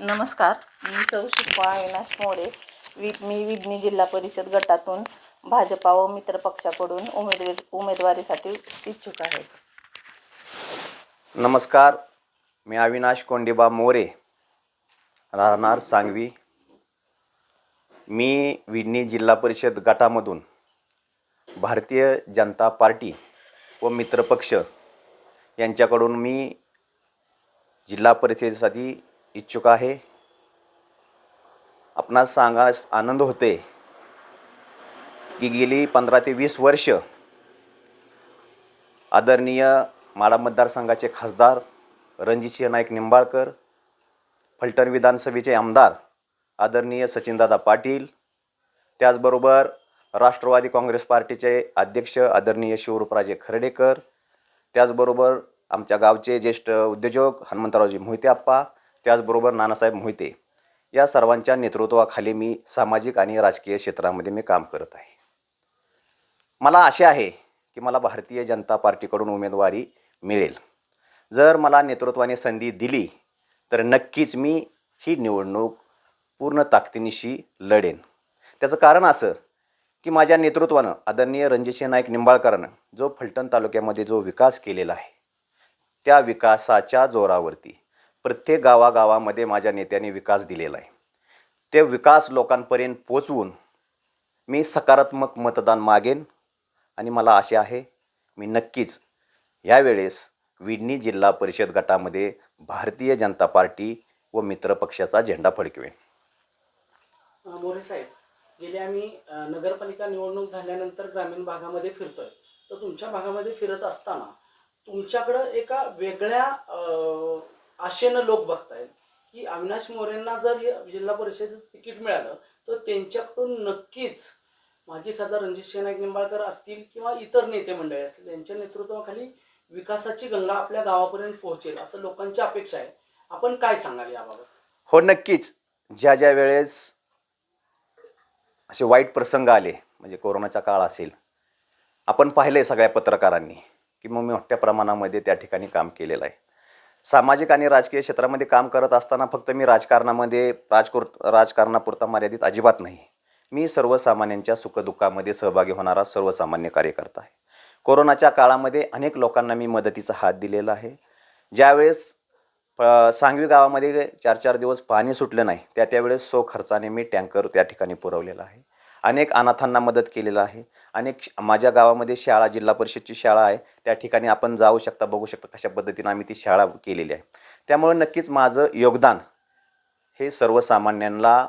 नमस्कार. मी सौ शिल्पा अविनाश मोरे. वि मी विडणी जिल्हा परिषद गटातून भाजपा व मित्र पक्षाकडून उमेदवारीसाठी इच्छुक आहे. नमस्कार. मी अविनाश कोंडिबा मोरे. राहणार सांगवी. मी विडणी जिल्हा परिषद गटामधून भारतीय जनता पार्टी व मित्रपक्ष यांच्याकडून मी जिल्हा परिषदेसाठी इच्छुक आहे. आपणास सांगास आनंद होते की गेली पंधरा ते वीस वर्ष आदरणीय माडा मतदारसंघाचे खासदार रणजितसिंह नाईक निंबाळकर फलटण विधानसभेचे आमदार आदरणीय सचिनदादा पाटील त्याचबरोबर राष्ट्रवादी काँग्रेस पार्टीचे अध्यक्ष आदरणीय शिवरूपराजे खर्डेकर त्याचबरोबर आमच्या गावचे ज्येष्ठ उद्योजक हनुमंतरावजी मोहिते आप्पा त्याचबरोबर नानासाहेब मोहिते या सर्वांच्या नेतृत्वाखाली मी सामाजिक आणि राजकीय क्षेत्रामध्ये मी काम करत आहे. मला आशा आहे की मला भारतीय जनता पार्टीकडून उमेदवारी मिळेल. जर मला नेतृत्वाने संधी दिली तर नक्कीच मी ही निवडणूक पूर्ण ताकदीनिशी लढेन. त्याचं कारण असं की माझ्या नेतृत्वानं आदरणीय रणजितसिंह नाईक निंबाळकरनं जो फलटण तालुक्यामध्ये जो विकास केलेला आहे त्या विकासाच्या जोरावरती प्रत्येक गावागावामध्ये माझ्या नेत्याने विकास दिलेला आहे. ते विकास लोकांपर्यंत पोचवून मी सकारात्मक मतदान मागेन आणि मला आशा आहे मी नक्कीच यावेळेस विडणी जिल्हा परिषद गटामध्ये भारतीय जनता पार्टी व मित्रपक्षाचा झेंडा फडकवेन. मोरे साहेब गेले आम्ही नगरपालिका निवडणूक झाल्यानंतर ग्रामीण भागामध्ये फिरतोय. तर तुमच्या भागामध्ये फिरत असताना तुमच्याकडं एका वेगळ्या आशेनं लोक बघतायत की अविनाश मोरेंना जर जिल्हा परिषदेचं तिकीट मिळालं तर त्यांच्याकडून नक्कीच माजी खासदार रणजित नाईक निंबाळकर असतील किंवा इतर नेते मंडळी असतील यांच्या नेतृत्वाखाली विकासाची गंगा आपल्या गावापर्यंत पोहोचेल असं लोकांची अपेक्षा आहे. आपण काय सांगाल याबाबत? हो नक्कीच. ज्या ज्या वेळेस असे वाईट प्रसंग आले म्हणजे कोरोनाचा काळ असेल आपण पाहिलं आहे सगळ्या पत्रकारांनी की मग मी मोठ्या प्रमाणामध्ये त्या ठिकाणी काम केलेलं आहे. सामाजिक आणि राजकीय क्षेत्रामध्ये काम करत असताना फक्त मी राजकारणामध्ये राजकुर राजकारणापुरता मर्यादित अजिबात नाही. मी सर्वसामान्यांच्या सुखदुःखामध्ये सहभागी होणारा सर्वसामान्य कार्यकर्ता आहे. कोरोनाच्या काळामध्ये अनेक लोकांना मी मदतीचा हात दिलेला आहे. ज्यावेळेस प- सांगवी गावामध्ये चार चार दिवस पाणी सुटलं नाही त्या त्यावेळेस सो खर्चाने मी टँकर त्या ठिकाणी पुरवलेला आहे. अनेक अनाथांना मदत केलेलं आहे. अनेक श- माझ्या गावामध्ये शाळा जिल्हा परिषदची शाळा आहे. त्या ठिकाणी आपण जाऊ शकता बघू शकता कशा पद्धतीनं आम्ही ती शाळा केलेली आहे. त्यामुळे नक्कीच माझं योगदान हे सर्वसामान्यांना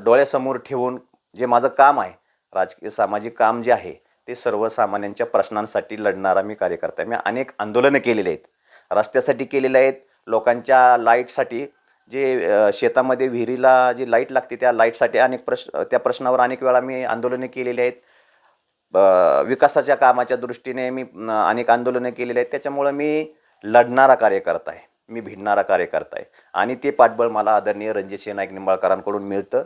डोळ्यासमोर ठेवून जे माझं काम आहे राजकीय सामाजिक काम जे आहे ते सर्वसामान्यांच्या प्रश्नांसाठी लढणारा मी कार्यकर्ता आहे. मी अनेक आंदोलनं केलेले आहेत. रस्त्यासाठी केलेले आहेत. लोकांच्या लाईटसाठी जे शेतामध्ये विहिरीला जी लाइट लागते त्या लाईटसाठी अनेक प्रश्न त्या प्रश्नावर अनेक वेळा मी आंदोलने केलेली आहेत. विकासाच्या कामाच्या दृष्टीने मी अनेक आंदोलने केलेली आहेत. त्याच्यामुळं मी लढणारा कार्यकर्ता आहे. मी भिडणारा कार्यकर्ता आहे. आणि ते पाठबळ मला आदरणीय रणजित नाईक निंबाळकरांकडून मिळतं.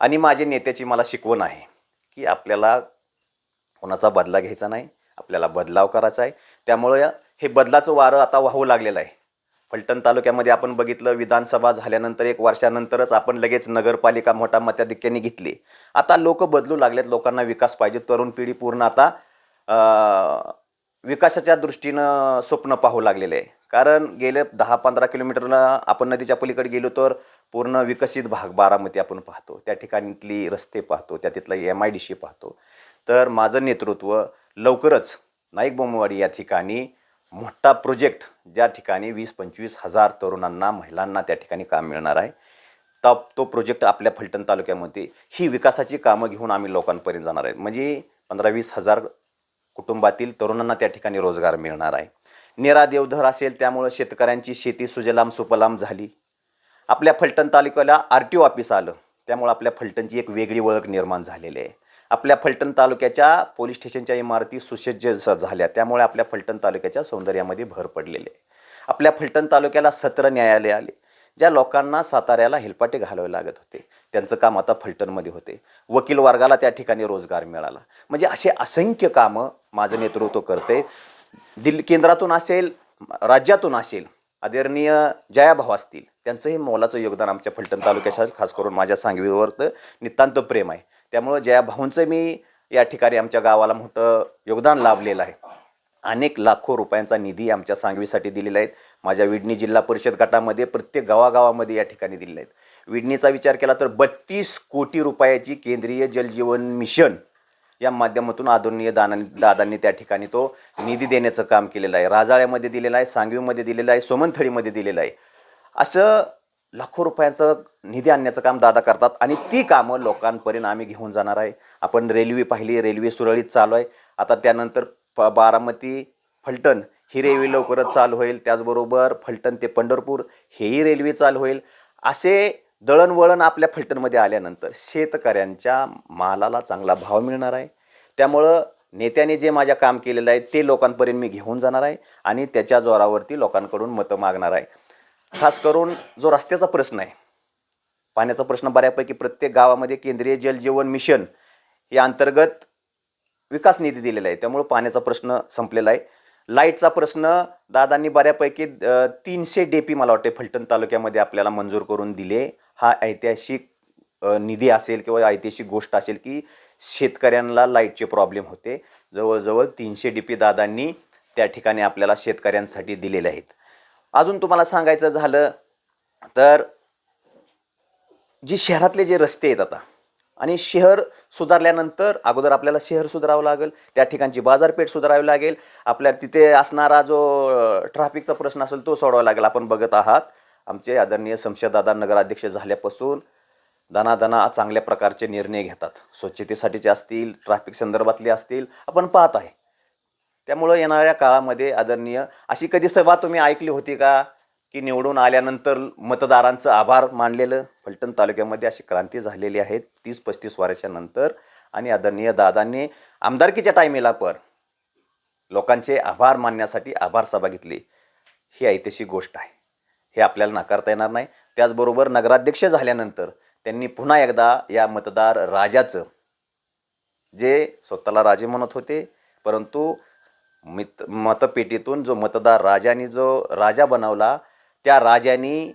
आणि माझे नेत्याची मला शिकवण आहे की आपल्याला कोणाचा बदला घ्यायचा नाही. आपल्याला बदलाव करायचा आहे. त्यामुळं हे बदलाचं वारं आता वाहू लागलेलं आहे. फलटण तालुक्यामध्ये आपण बघितलं विधानसभा झाल्यानंतर एक वर्षानंतरच आपण लगेच नगरपालिका मोठा मताधिक्याने घेतली. आता लोक बदलू लागलेत लोकांना विकास पाहिजे. तरुण पिढी पूर्ण आता विकासाच्या दृष्टीनं स्वप्न पाहू लागलेले आहे. कारण गेले दहा पंधरा किलोमीटरला आपण नदीच्या पलीकडे गेलो तर पूर्ण विकसित भाग बारामती आपण पाहतो. त्या ठिकाणीतली रस्ते पाहतो त्या तिथलं एम आय डी सी पाहतो. तर माझं नेतृत्व लवकरच नाईक बोमवाडी या ठिकाणी मोठा प्रोजेक्ट ज्या ठिकाणी वीस पंचवीस हजार तरुणांना महिलांना त्या ठिकाणी काम मिळणार आहे. तर तो प्रोजेक्ट आपल्या फलटण तालुक्यामध्ये ही विकासाची कामं घेऊन आम्ही लोकांपर्यंत जाणार आहे. म्हणजे पंधरा वीस हजार कुटुंबातील तरुणांना त्या ठिकाणी रोजगार मिळणार आहे. नेरा देवधर असेल त्यामुळं शेतकऱ्यांची शेती सुजलाम सुपलाम झाली. आपल्या फलटण तालुक्याला आर टी ओ ऑफिस आलं. त्यामुळं आपल्या फलटणची एक वेगळी ओळख निर्माण झालेली आहे. आपल्या फलटण तालुक्याच्या पोलीस स्टेशनच्या इमारती सुसज्ज झाल्या. त्यामुळे आपल्या फलटण तालुक्याच्या सौंदर्यामध्ये भर पडलेली आहे. आपल्या फलटण तालुक्याला सत्र न्यायालय आले ज्या लोकांना साताऱ्याला हेलपाटे घालावे लागत होते. त्यांचं काम आता फलटणमध्ये होते. वकील वर्गाला त्या ठिकाणी रोजगार मिळाला. म्हणजे असे असंख्य कामं माझं नेतृत्व करते. दिल्ली केंद्रातून असेल राज्यातून असेल आदरणीय जयाभाऊ असतील त्यांचंही मोलाचं योगदान आमच्या फलटण तालुक्याच्या खास करून माझ्या सांगवीवर नितांत प्रेम आहे. त्यामुळं जयाभाऊंचं मी या ठिकाणी आमच्या गावाला मोठं योगदान लाभलेलं आहे. अनेक लाखो रुपयांचा निधी आमच्या सांगवीसाठी दिलेला आहे. माझ्या विडणी जिल्हा परिषद गटामध्ये प्रत्येक गावागावामध्ये या ठिकाणी दिलेले आहेत. विडणीचा विचार केला तर बत्तीस कोटी रुपयाची केंद्रीय जलजीवन मिशन या माध्यमातून आदरणीय दाना दादांनी त्या ठिकाणी तो निधी देण्याचं काम केलेलं आहे. राजाळ्यामध्ये दिलेलं आहे सांगवीमध्ये दिलेलं आहे सोमनथळीमध्ये दिलेलं आहे. असं लाखो रुपयांचं निधी आणण्याचं काम दादा करतात आणि ती कामं लोकांपर्यंत आम्ही घेऊन जाणार आहे. आपण रेल्वे पाहिली रेल्वे सुरळीत चालू आहे. आता त्यानंतर प बारामती फलटण ही रेल्वे लवकरच चालू होईल. त्याचबरोबर फलटण ते पंढरपूर हेही रेल्वे चालू होईल. असे दळणवळण आपल्या फलटणमध्ये आल्यानंतर शेतकऱ्यांच्या मालाला चांगला भाव मिळणार आहे. त्यामुळं नेत्याने जे माझ्या काम केलेलं आहे ते लोकांपर्यंत मी घेऊन जाणार आहे आणि त्याच्या जोरावरती लोकांकडून मतं मागणार आहे. खास करून जो रस्त्याचा प्रश्न आहे पाण्याचा प्रश्न बऱ्यापैकी प्रत्येक गावामध्ये केंद्रीय जलजीवन मिशन या अंतर्गत विकास निधी दिलेला आहे. त्यामुळे पाण्याचा प्रश्न संपलेला आहे. लाईटचा प्रश्न दादांनी बऱ्यापैकी तीनशे डेपी मला वाटते फलटण तालुक्यामध्ये आपल्याला मंजूर करून दिले. हा ऐतिहासिक निधी असेल किंवा ऐतिहासिक गोष्ट असेल की शेतकऱ्यांना लाईटचे प्रॉब्लेम होते. जवळजवळ तीनशे डी पी दादांनी त्या ठिकाणी आपल्याला शेतकऱ्यांसाठी दिलेले आहेत. अजून तुम्हाला सांगायचं झालं तर जी शहरातले जे रस्ते आहेत आता आणि शहर सुधारल्यानंतर अगोदर आपल्याला शहर सुधारावं लागेल त्या ठिकाणची बाजारपेठ सुधारावी लागेल आपल्या तिथे असणारा जो ट्रॅफिकचा प्रश्न असेल तो सोडवावा लागेल. आपण बघत आहात आमचे आदरणीय शमशेरदादा नगराध्यक्ष झाल्यापासून दनादना चांगल्या प्रकारचे निर्णय घेतात. स्वच्छतेसाठीचे असतील ट्रॅफिक संदर्भातले असतील आपण पाहत आहे. त्यामुळं येणाऱ्या काळामध्ये आदरणीय अशी कधी सभा तुम्ही ऐकली होती का? की निवडून आल्यानंतर मतदारांचं आभार मानलेलं? फलटण तालुक्यामध्ये अशी क्रांती झालेली आहे तीस पस्तीस वर्षानंतर आणि आदरणीय दादांनी आमदारकीच्या टायमेला पण लोकांचे आभार मानण्यासाठी आभार सभा घेतली. ही ऐतिहासिक गोष्ट आहे. हे आपल्याला नाकारता येणार नाही. त्याचबरोबर नगराध्यक्ष झाल्यानंतर त्यांनी पुन्हा एकदा या मतदार राजाचं जे स्वतःला राजे म्हणत होते परंतु मित मतपेटीतून जो मतदार राजाने जो राजा बनवला त्या राजाने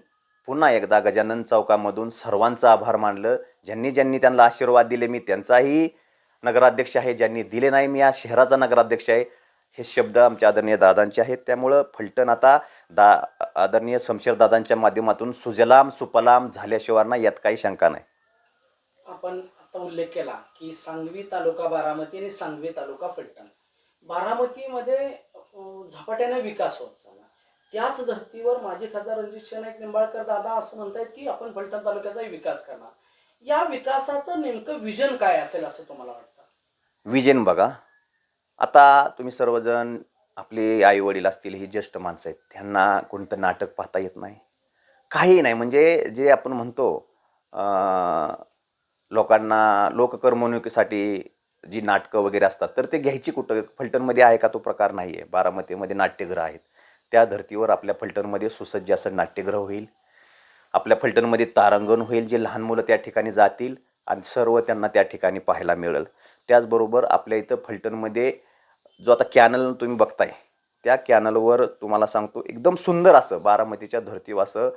पुन्हा एकदा गजानन चौकामधून सर्वांचं आभार मानलं. ज्यांनी ज्यांनी त्यांना आशीर्वाद दिले मी त्यांचाही नगराध्यक्ष आहे. ज्यांनी दिले नाही मी या शहराचा नगराध्यक्ष आहे. हे शब्द आमच्या आदरणीय दादांचे आहेत. त्यामुळं फलटण आता दा आदरणीय शमशेरदादांच्या माध्यमातून सुजलाम सुपलाम झाल्याशिवाय ना यात काही शंका नाही. आपण आता उल्लेख केला की सांगवी तालुका बारामती आणि सांगवी तालुका फलटण. बारामतीमध्ये झपाट्याने विकास होत चालला. त्याच धर्तीवर माजी खासदार रणजित नाईक निंबाळकर दादा असं म्हणतायत की आपण फलटण तालुक्याचाही विकास करणार. या विकासाचं नेमकं विजन काय असेल असं तुम्हाला वाटतं? विजन बघा. आता तुम्ही सर्वजण आपले आई वडील असतील ही ज्येष्ठ माणसं आहेत त्यांना कोणतं नाटक पाहता येत नाही. काही नाही. म्हणजे जे आपण म्हणतो लोकांना लोककर्मणुकीसाठी जी नाटकं वगैरे असतात तर ते घ्यायची कुठं? फलटणमध्ये आहे का तो प्रकार नाही आहे बारामतीमध्ये नाट्यगृह आहेत. त्या धर्तीवर आपल्या फलटणमध्ये सुसज्ज असं नाट्यगृह होईल. आपल्या फलटणमध्ये तारांगण होईल जे लहान मुलं त्या ठिकाणी जातील आणि सर्व त्यांना त्या ठिकाणी पाहायला मिळेल. त्याचबरोबर आपल्या इथं फलटणमध्ये जो आता कॅनल तुम्ही बघताय त्या कॅनलवर तुम्हाला सांगतो एकदम सुंदर असं बारामतीच्या धर्तीवर असं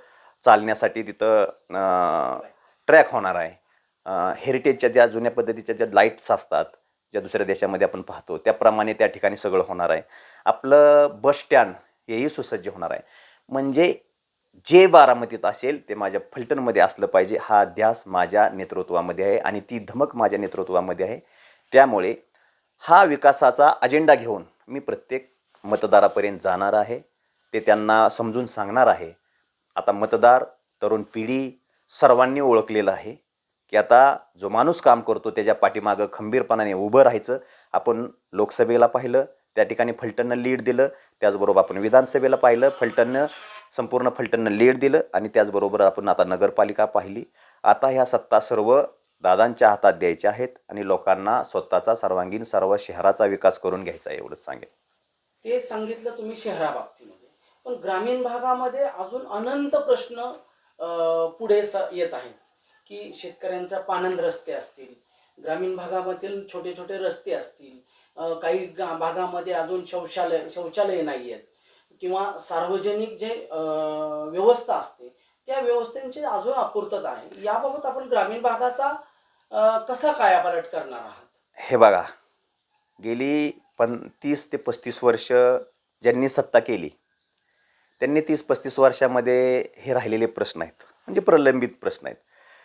चालण्यासाठी तिथं ट्रॅक होणार आहे. हेरिटेजच्या ज्या जुन्या पद्धतीच्या ज्या लाईट्स असतात ज्या दुसऱ्या देशामध्ये आपण पाहतो त्याप्रमाणे त्या ठिकाणी सगळं होणार आहे. आपलं बस स्टँड हेही सुसज्ज होणार आहे. म्हणजे जे बारामतीत असेल ते माझ्या फलटणमध्ये असलं पाहिजे. हा ध्यास माझ्या नेतृत्वामध्ये आहे आणि ती धमक माझ्या नेतृत्वामध्ये आहे. त्यामुळे हा विकासाचा अजेंडा घेऊन मी प्रत्येक मतदारापर्यंत जाणार आहे. ते त्यांना समजून सांगणार आहे. आता मतदार तरुण पिढी सर्वांनी ओळखलेलं आहे. की आता जो माणूस काम करतो त्याच्या पाठीमागं खंबीरपणाने उभं राहायचं. आपण लोकसभेला पाहिलं त्या ठिकाणी फलटणनं लीड दिलं त्याचबरोबर आपण विधानसभेला पाहिलं फलटणनं संपूर्ण फलटणनं लीड दिलं आणि त्याचबरोबर आपण आता नगरपालिका पाहिली. आता ह्या सत्ता सर्व दादांच्या हातात द्यायच्या आहेत आणि लोकांना स्वतःचा सर्वांगीण सर्व शहराचा विकास करून घ्यायचा आहे एवढंच सांगेल ते सांगितलं तुम्ही शहराबाबतीमध्ये. पण ग्रामीण भागामध्ये अजून अनंत प्रश्न पुढे स येत आहेत. की शेतकऱ्यांचा पाणंद रस्ते असतील ग्रामीण भागामधील छोटे छोटे रस्ते असतील काही भागामध्ये अजून शौचालय शौचालय नाही आहेत किंवा सार्वजनिक जे व्यवस्था असते त्या व्यवस्थेची अजून अपूर्तता आहे. याबाबत आपण ग्रामीण भागाचा कसा कायापालट करणार आहात? हे बघा गेली पण तीस ते पस्तीस वर्ष ज्यांनी सत्ता केली त्यांनी तीस पस्तीस वर्षामध्ये हे राहिलेले प्रश्न आहेत म्हणजे प्रलंबित प्रश्न आहेत.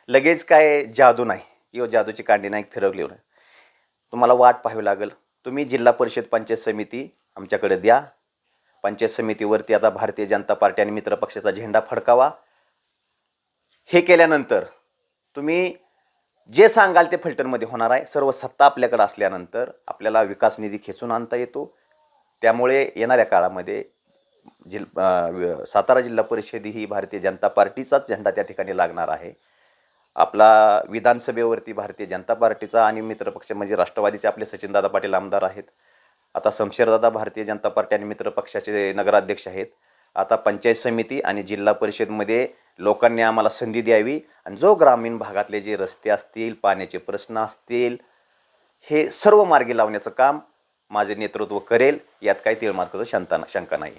लगेच काय जादू नाही. किंवा जादूची कांडी नाही फिरवली नाही तुम्हाला वाट पाहावी लागेल. तुम्ही जिल्हा परिषद पंचायत समिती आमच्याकडे द्या. पंचायत समितीवरती आता भारतीय जनता पार्टी आणि मित्र पक्षाचा झेंडा फडकावा. हे केल्यानंतर तुम्ही जे सांगाल ते फिल्टरमध्ये होणार आहे. सर्व सत्ता आपल्याकडे असल्यानंतर आपल्याला विकास निधी खेचून आणता येतो. त्यामुळे येणाऱ्या काळामध्ये जिल सातारा जिल्हा परिषद ही भारतीय जनता पार्टीचाच झेंडा त्या ठिकाणी लागणार आहे. आपला विधानसभेवरती भारतीय जनता पार्टीचा आणि मित्रपक्ष म्हणजे राष्ट्रवादीचे आपले सचिनदादा पाटील आमदार आहेत. आता शमशेरदादा भारतीय जनता पार्टी आणि मित्र पक्षाचे नगराध्यक्ष आहेत. आता पंचायत समिती आणि जिल्हा परिषदमध्ये लोकांनी आम्हाला संधी द्यावी आणि जो ग्रामीण भागातले जे रस्ते असतील पाण्याचे प्रश्न असतील हे सर्व मार्गी लावण्याचं काम माझे नेतृत्व करेल. यात काही तिळमार्गाचं शंका शंका नाही